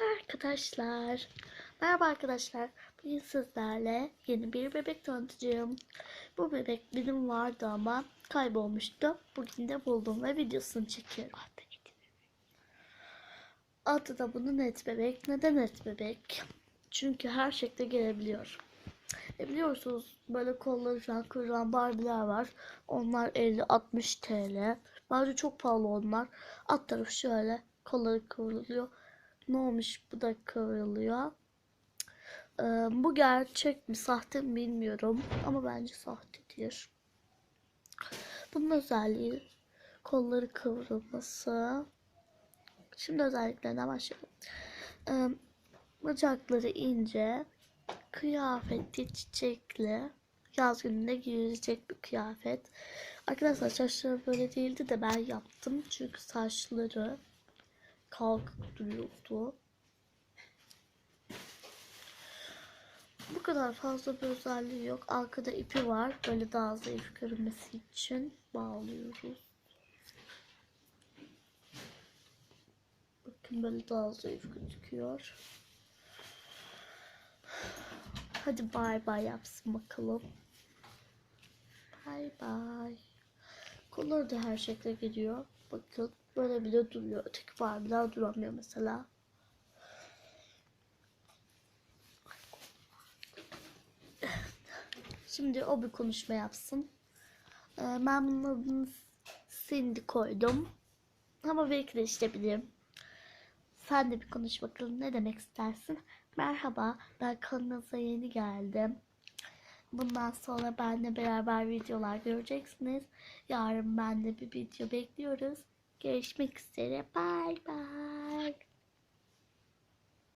Merhaba arkadaşlar. Merhaba arkadaşlar. Bugün sizlerle yeni bir bebek tanıtacağım. Bu bebek benim vardı ama kaybolmuştu. Bugün de buldum ve videosunu çekiyorum. Adı da bunun net bebek. Neden net bebek? Çünkü her şekilde gelebiliyor. E biliyorsunuz böyle kolları falan kıvıran Barbie'ler var. Onlar 50-60 TL. Bence çok pahalı onlar. Alt tarafı şöyle kolları kıvrılıyor. Ne olmuş bu da kıvrılıyor. Ee, bu gerçek mi sahte mi bilmiyorum. Ama bence sahtedir. Bunun özelliği kolları kıvrılması. Şimdi özelliklerine başlayalım. Ee, bacakları ince, kıyafeti çiçekli, yaz gününde giyilecek bir kıyafet. Arkadaşlar saçları böyle değildi de ben yaptım. Çünkü saçları kalkıp duruyordu. Bu kadar fazla bir özelliği yok. Arkada ipi var. Böyle daha zayıf görünmesi için bağlıyoruz. Bakın böyle daha zayıf gözüküyor. Hadi bay bay yapsın bakalım. Bay bay. Kolları da her şekilde geliyor. Bakın böyle bile duruyor. Öteki Barbie'ler duramıyor mesela. Şimdi o bir konuşma yapsın. Ee, ben bunun adını Cindy koydum. Ama belki de işte bilirim. Sen de bir konuş bakalım ne demek istersin? Merhaba ben kanalınıza yeni geldim. Bundan sonra benle beraber videolar göreceksiniz. Yarın benle bir video bekliyoruz. Görüşmek üzere. Bye bye.